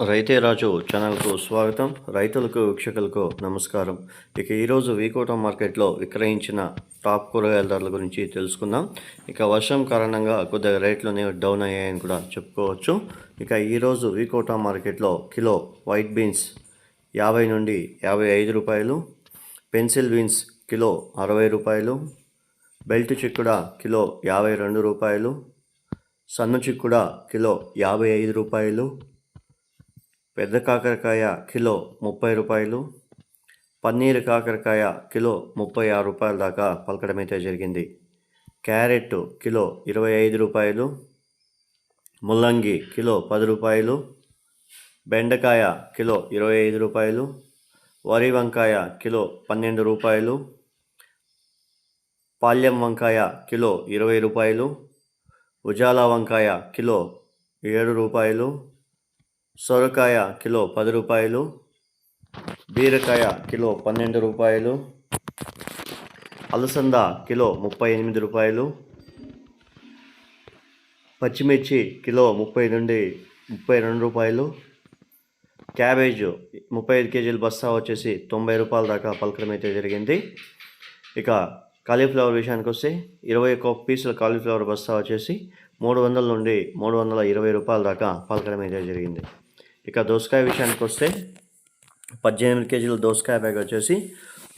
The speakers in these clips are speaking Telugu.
రైతే రాజు ఛానల్కు స్వాగతం. రైతులకు వీక్షకులకు నమస్కారం. ఇక ఈరోజు వీకోట మార్కెట్లో విక్రయించిన టాప్ కూరగాయల ధరల గురించి తెలుసుకుందాం. ఇక వర్షం కారణంగా కొద్దిగా రేట్లు అనేవి డౌన్ అయ్యాయని కూడా చెప్పుకోవచ్చు. ఇక ఈరోజు వీకోట మార్కెట్లో కిలో వైట్ బీన్స్ యాభై నుండి యాభై ఐదు రూపాయలు పెన్సిల్ బీన్స్ కిలో అరవై రూపాయలు బెల్ట్ చిక్కుడ కిలో యాభై రెండు రూపాయలు సన్న చిక్కుడ కిలో యాభై ఐదు రూపాయలు పెద్ద కాకరకాయ కిలో ముప్పై రూపాయలు పన్నీర్ కాకరకాయ కిలో ముప్పై ఆరు రూపాయల దాకా పలకడం అయితే జరిగింది. క్యారెట్ కిలో ఇరవై ఐదు రూపాయలు ముల్లంగి కిలో పది రూపాయలు బెండకాయ కిలో ఇరవై ఐదు రూపాయలు వరి వంకాయ కిలో పన్నెండు రూపాయలు పాల్యం వంకాయ కిలో ఇరవై రూపాయలు ఉజాలా వంకాయ కిలో ఏడు రూపాయలు సొరకాయ కిలో పది రూపాయలు బీరకాయ కిలో పన్నెండు రూపాయలు అలసంద కిలో ముప్పై ఎనిమిది రూపాయలు పచ్చిమిర్చి కిలో ముప్పై నుండి ముప్పై రెండు రూపాయలు క్యాబేజ్ ముప్పై ఐదు కేజీల బస్తా వచ్చేసి తొంభై రూపాయల దాకా పలకడం అయితే జరిగింది. ఇక కాలీఫ్లవర్ విషయానికి వస్తే ఇరవై ఒక్క పీసుల కాలీఫ్లవర్ బస్తా వచ్చేసి మూడు వందల నుండి మూడు వందల ఇరవై రూపాయల దాకా పలకడం అయితే జరిగింది. ఇక దోసకాయ విషయానికి వస్తే పద్దెనిమిది కేజీల దోసకాయ బ్యాగ్ వచ్చేసి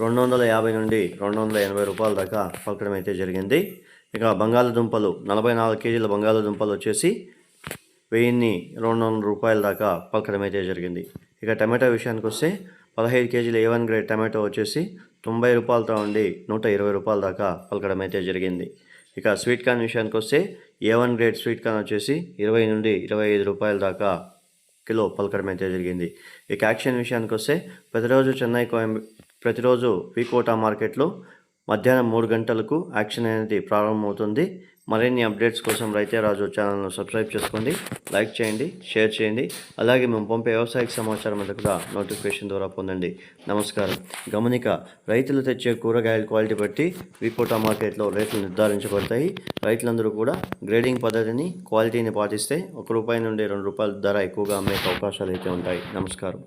రెండు వందల యాభై నుండి రెండు వందల ఎనభై రూపాయల దాకా పలకడం అయితే జరిగింది. ఇక బంగాళదుంపలు నలభై నాలుగు కేజీల బంగాళదుంపలు వచ్చేసి వెయ్యిన్ని రెండు వందల రూపాయల దాకా పలకడం అయితే జరిగింది. ఇక టమాటో విషయానికి వస్తే పదహైదు కేజీల ఏ వన్ గ్రేడ్ టమాటో వచ్చేసి తొంభై రూపాయలతో ఉండి నూట ఇరవై రూపాయల దాకా పలకడం అయితే జరిగింది. ఇక స్వీట్ కార్న్ విషయానికి వస్తే A one grade sweet corn వచ్చేసి ఇరవై నుండి ఇరవై ఐదు రూపాయల దాకా కిలో పలకడం అయితే జరిగింది. ఇక యాక్షన్ విషయానికి వస్తే ప్రతిరోజు చెన్నై కోయం ప్రతిరోజు పీకోటా మార్కెట్లో మధ్యాహ్నం మూడు గంటలకు యాక్షన్ అనేది ప్రారంభమవుతుంది. మరిన్ని అప్డేట్స్ కోసం రైతే రాజు ఛానల్ను సబ్స్క్రైబ్ చేసుకోండి లైక్ చేయండి షేర్ చేయండి. అలాగే మేము పంపే వ్యవసాయక సమాచారం అంతా కూడా నోటిఫికేషన్ ద్వారా పొందండి. నమస్కారం. గమనిక రైతులు తెచ్చే కూరగాయల క్వాలిటీ బట్టి వికోటా మార్కెట్లో రేట్లు నిర్ధారించబడతాయి. రైతులందరూ కూడా గ్రేడింగ్ పద్ధతిని క్వాలిటీని పాటిస్తే ఒక రూపాయి నుండి రెండు రూపాయల ధర ఎక్కువగా అమ్మే అవకాశాలు అయితే ఉంటాయి. నమస్కారం.